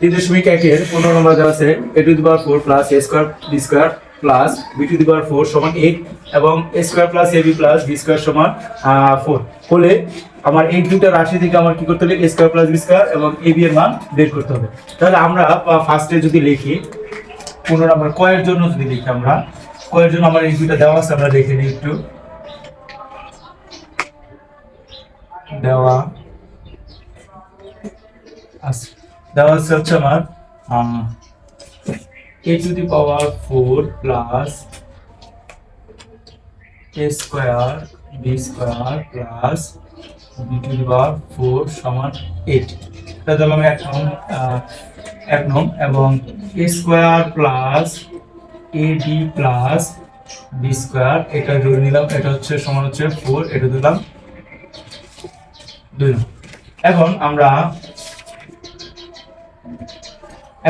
তিন দশমিক একের পনেরো নম্বর দেওয়া আছে। A to the power four plus A square B square plus B to the power four সমান এইট এবং A square plus A B plus B square সমান ফোর হলে আমার এই দুটো রাশি থেকে আমার কি করতে হবে? A square plus B square এবং এ বি এর মান বের করতে হবে। তাহলে আমরা ফার্স্টে যদি লিখি, পনেরো নম্বর, কয়ের জন্য যদি লিখি আমরা, কয়ের জন্য আমার এই দুইটা দেওয়া আছে, আমরা দেখে নিই একটু। দেওয়া আছে। দেওয়া আছে হচ্ছে আমার A to the power four plus A square B square plus B to the power four সমান এইট এটা দিলাম এক নং আহ, এক নং এবং A square plus A B plus B square এটা ধরে নিলাম এটা হচ্ছে সমান হচ্ছে ফোর এটা দিলাম দুই। এখন আমরা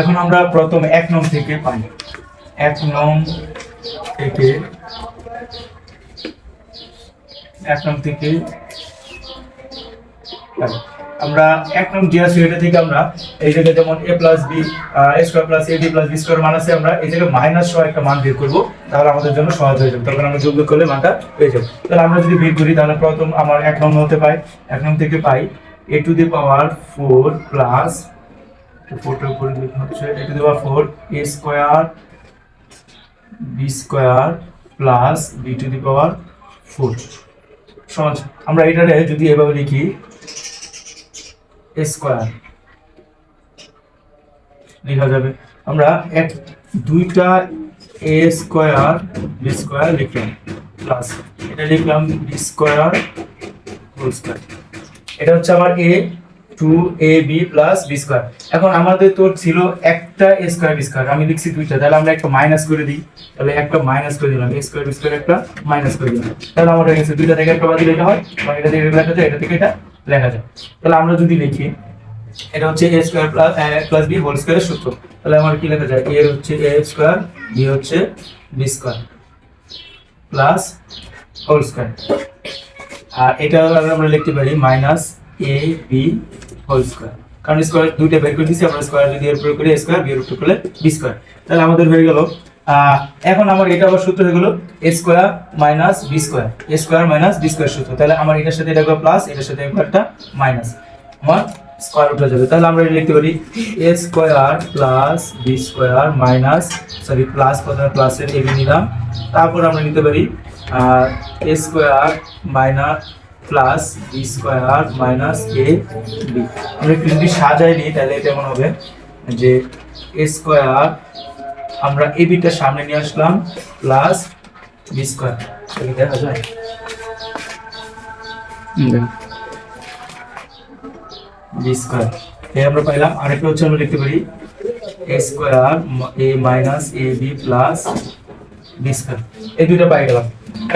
এখন আমরা প্রথম এক নং থেকে পাই। এক নং থেকে এক নং থেকে আমরা এক নং যে আছে এটা থেকে আমরা এই জায়গায় যেমন A plus B A square plus A D plus B square মান আছে, আমরা এই জায়গায় মাইনাস সহ একটা মান বের করব, তাহলে আমাদের জন্য সহজ হয়ে যাবে। তখন আমরা যোগ করলে মানটা পেয়ে যাব। তাহলে আমরা যদি বের করি, তাহলে প্রথম আমার এক নং হতে পাই, এক নং থেকে পাই A to the power four plus ফোরটার উপরে হচ্ছে A to the power four A square B square plus B to the power four সহজ আমরা এটারে যদি এভাবে লিখি এ স্কোয়ার লেখা যাবে। আমরা এক, দুইটা এ স্কোয়ার বি স্কোয়ার লিখলাম প্লাস এটা লিখলাম বি স্কোয়ার হোল স্কোয়ার এটা হচ্ছে আমার A two A B plus B square এখন আমাদের তো ছিল একটা এ স্কোয়ার বি স্কোয়ার আমি লিখছি দুইটা। তাহলে আমরা একটা মাইনাস করে দিই। তাহলে একটা মাইনাস করে দিলাম। স্কোয়ার বি স্কোয়ার একটা মাইনাস করে দিলাম। তাহলে হয়ে গেছে দুইটা থেকে একটা বাদ লেখা হয়। বা এটা থেকে লেখা যায়, এটা থেকে এটা লেখা যায়। তাহলে আমরা যদি লিখি, এটা হচ্ছে A square plus plus B whole স্কোয়ারের সূত্র। তাহলে আমার কি লেখা যায়? এ হচ্ছে এ স্কোয়ার বি হচ্ছে B square plus whole square আর এটা আমরা লিখতে পারি minus A B whole square কারণ স্কোয়ার দুইটা বের করে দিচ্ছি আমরা স্কোয়ার যদি এর প্রয়োগ করি স্কোয়ার বি এর প্রয়োগ করলে বি স্কোয়ার তাহলে আমাদের হয়ে গেল এখন আমার এটা আবার সূত্র হয়ে গেল A square minus B square A square minus B square সূত্র। তাহলে আমার এটার সাথে এটা প্লাস এটার সাথে একটা মাইনাস আমার স্কোয়ার উঠে যাবে। তাহলে আমরা এটা লিখতে পারি A square plus B square minus sorry plus প্রথমে প্লাসের এ বি নিলাম। তারপর আমরা নিতে পারি A square minus plus B square minus A B আমরা একটু যদি সাজাই নিই তাহলে এটা এমন হবে? যে এ স্কোয়ার আমরা এ বিটা সামনে নিয়ে আসলাম প্লাস বি স্কোয়ার সেটা দেখা যায়। বি স্কোয়ার এই আমরা পাইলাম আরেকটা হচ্ছে আমরা লিখতে পারি A square A minus A B plus B square এই দুইটা পাই গেলাম।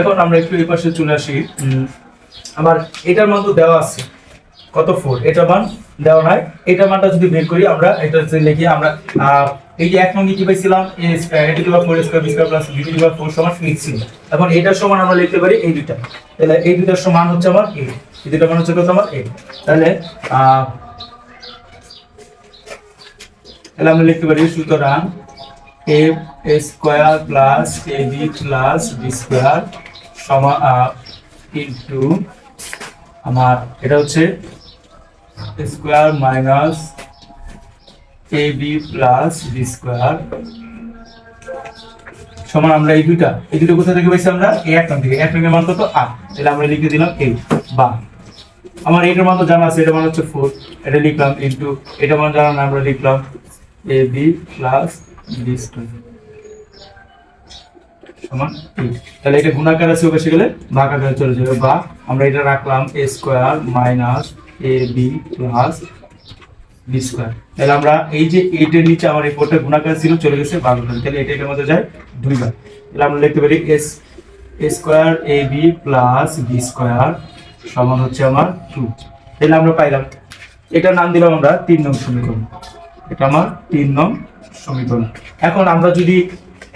এখন আমরা একটু এই পাশে চলে আসি। আমার এটার মান তো দেওয়া আছে। কত ফোর এটার মান দেওয়া নাই। এটার মানটা যদি বের করি, আমরা এটা হচ্ছে লিখি আমরা এই যে এক নঙ্গে কি পাইছিলাম? A square A to the power four square B square plus B power four সমান লিখছি এখন এটার সমান আমরা লিখতে পারি এই দুইটা। তাহলে এই দুইটার সমান হচ্ছে আমার এ এই দুইটার মান হচ্ছে কত আমার এ তাহলে তাহলে আমরা লিখতে পারি সুতরাং A square plus A B plus B square সমান ইন্টু আমার, এটা হচ্ছে square minus A B plus B square সমান আমরা এই দুইটা। এই দুটো কোথা থেকে পাইছি আমরা? এই এক নং থেকে। এক নঙ্গের মান কত? আট। তাহলে আমরা লিখে দিলাম এই বা। আমার এটার মান তো জানা আছে এটা মান হচ্ছে ফোর এটা লিখলাম ইন্টু এটা মান জানা আমরা লিখলাম A B plus B square সমান eight। তাহলে এটা গুণাকার আছে ওকে গেলে ভাগ চলে যাবে। বা আমরা এটা রাখলাম A square minus A B plus B square তাহলে আমরা এই যে এইটের নিচে আমার এই ফোরটা গুণাকার ছিল, চলে গেছে ভাগ তাহলে এটা এটার মধ্যে যায় দুইবার। তাহলে আমরা লিখতে পারি S A square A B plus B square সমান হচ্ছে আমার টু তাহলে আমরা পাইলাম। এটার নাম দিলাম আমরা তিন নং সমীকরণ। এটা আমার তিন নং সমীকরণ। এখন আমরা যদি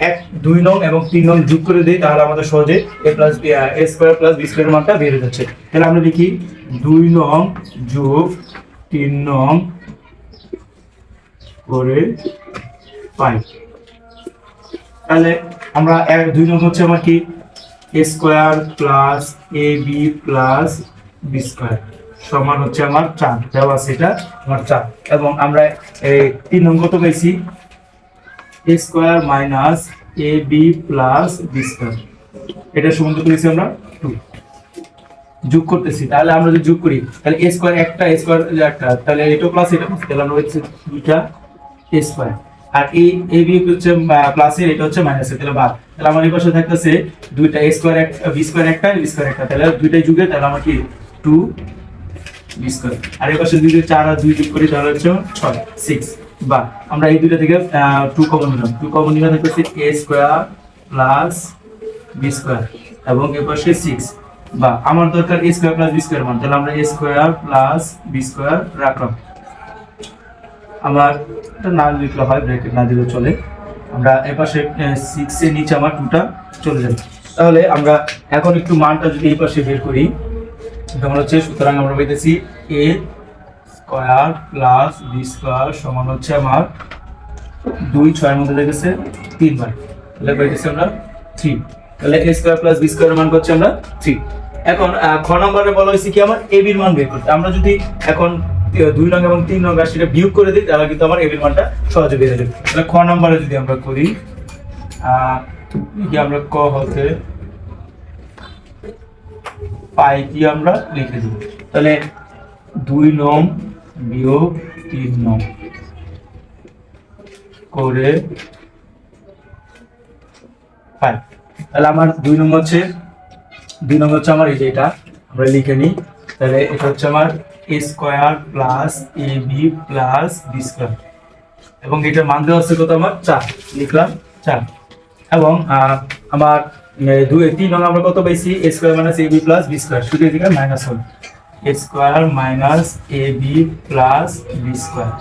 এক, দুই নং এবং তিন নং যোগ করে দিই, তাহলে আমাদের সহজে A plus A square plus B square মানটা বের হয়ে যাচ্ছে। তাহলে আমরা লিখি দুই নং যোগ তিন নং করে পাই। তাহলে আমরা এক, দুই নম্বর হচ্ছে আমার কি? A square plus A B plus B square সমান হচ্ছে আমার চার। দেওয়া এটা, আমার চার। এবং আমরা এই তিন নম্বর তো পেয়েছি A square minus A B plus B square এটা সমান পেয়েছি আমরা টু যোগ করতেছি তাহলে আমরা যদি যোগ করি তাহলে এ স্কোয়ার একটা এ স্কোয়ার একটা তাহলে এটা প্লাস এটা plus, তাহলে আমরা হচ্ছে দুইটা এ স্কোয়ার আর এই এ বি হচ্ছে প্লাসের এটা হচ্ছে মাইনাসের তাহলে বাদ। তাহলে আমার এই পাশে থাকতেছে দুইটা এ স্কোয়ার একটা বি স্কোয়ার একটা বি স্কোয়ার একটা। তাহলে দুইটাই যুগে তাহলে আমার কি? টু বি স্কোয়ার আর এই পাশে দুই চার আর দুই যোগ করি তাহলে হচ্ছে ছয় সিক্স বা আমরা এই দুইটা থেকে টু কমন নিলাম। টু কমন নিলে থাকতেছে A square plus B square এবং এ পাশে সিক্স বা আমার দরকার A square plus B square মান, তাহলে আমরা A square plus B square রাখলাম। আমার এটা না লিখলে হয় ব্র্যাকেট না দিলে চলে। আমরা এ পাশে সিক্স এর নিচে আমার টুটা চলে যাবে। তাহলে আমরা এখন একটু মানটা যদি এই পাশে বের করি যেমন হচ্ছে সুতরাং আমরা পেতেছি A square plus B square সমান হচ্ছে আমার দুই ছয়ের মধ্যে দেখেছে তিনবার। তাহলে পেয়েছি আমরা? থ্রি। তাহলে A square plus B square মান করছি আমরা থ্রি। এখন খ নম্বরে বলা হয়েছে কি আমার এ বির মান বের করতে। আমরা যদি এখন দুই নং এবং তিন নং রাশিটা বিয়োগ করে দিই, তাহলে কিন্তু আমার এ বির মানটা সহজে হয়ে যাবে। তাহলে খ নম্বরে যদি আমরা করি কি আমরা ক হতে পাই কি আমরা? লিখে দিব তাহলে দুই নং বিয়োগ তিন নং করে তাহলে আমার দুই নম্বর হচ্ছে, দুই নম্বর হচ্ছে আমার এই যে এটা, আমরা লিখে নিই। তাহলে এটা হচ্ছে আমার A square plus A B plus B square এবং এটার মান দেওয়া আছে কত আমার? চার। লিখলাম চার। এবং আমার দুই, তিন নম্বর আমরা কত পাইছি? A square minus A B plus B square শুধু এদিকে মাইনাস হল। Square minus A B plus B square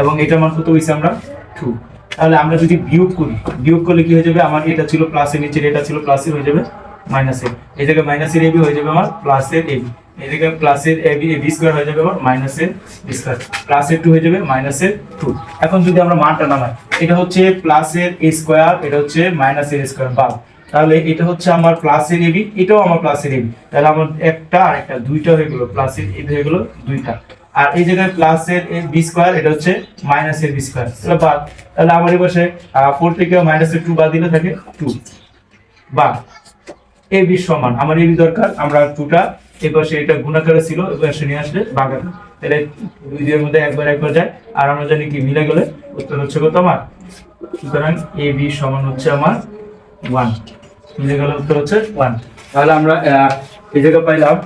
এবং কত হয়েছে আমরা? টু তাহলে আমরা যদি বিয়োগ করি, বিয়োগ করলে কি হয়ে যাবে? আমার এটা ছিল প্লাসের নিচের, এটা ছিল প্লাসের হয়ে যাবে মাইনাসের এই জায়গায় মাইনাসের এবি হয়ে যাবে আমার প্লাসের এবি এই জায়গায় প্লাসের স্কোয়ার হয়ে যাবে আমার মাইনাসের বি স্কোয়ার প্লাসের টু হয়ে যাবে মাইনাসের টু এখন যদি আমরা মানটা নামাই, এটা হচ্ছে প্লাসের এ স্কোয়ার এটা হচ্ছে মাইনাসের স্কোয়ার বাদ তাহলে এটা হচ্ছে আমার প্লাসের এবি এটাও আমার প্লাসের এবি তাহলে আমার একটা আর একটা, দুইটা হয়ে গেলো প্লাসের এবি হয়ে গেলো দুইটা। আর এই জায়গায় প্লাসের বি স্কোয়ার এটা হচ্ছে মাইনাসের বি স্কোয়ার তাহলে বাদ, তাহলে আমার এই পাশে ফোর থেকে মাইনাসের টু বাদ দিলে থাকে টু বা এ বি সমান, আমার এবি দরকার, আমরা টুটা এই পাশে এটা গুণাকারে ছিল এই পাশে নিয়ে আসলে ভাগাতে তাহলে দুই দুইয়ের মধ্যে একবার একবার যায়, আর আমরা জানি কি, মিলে গেলে উত্তর হচ্ছে কত আমার? সুতরাং এ বি সমান হচ্ছে আমার ওয়ান তাহলে আমরা এই জায়গা পাইলাম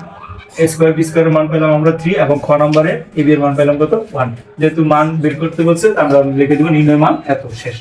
স্কোয়ার বি স্কোয়ারের মান পেলাম আমরা থ্রি এবং খ নম্বরে এ বি এর মান পেলাম কত ওয়ান যেহেতু মান বের করতে বলছে আমরা লিখে দিব নির্ণয় মান এত, শেষ।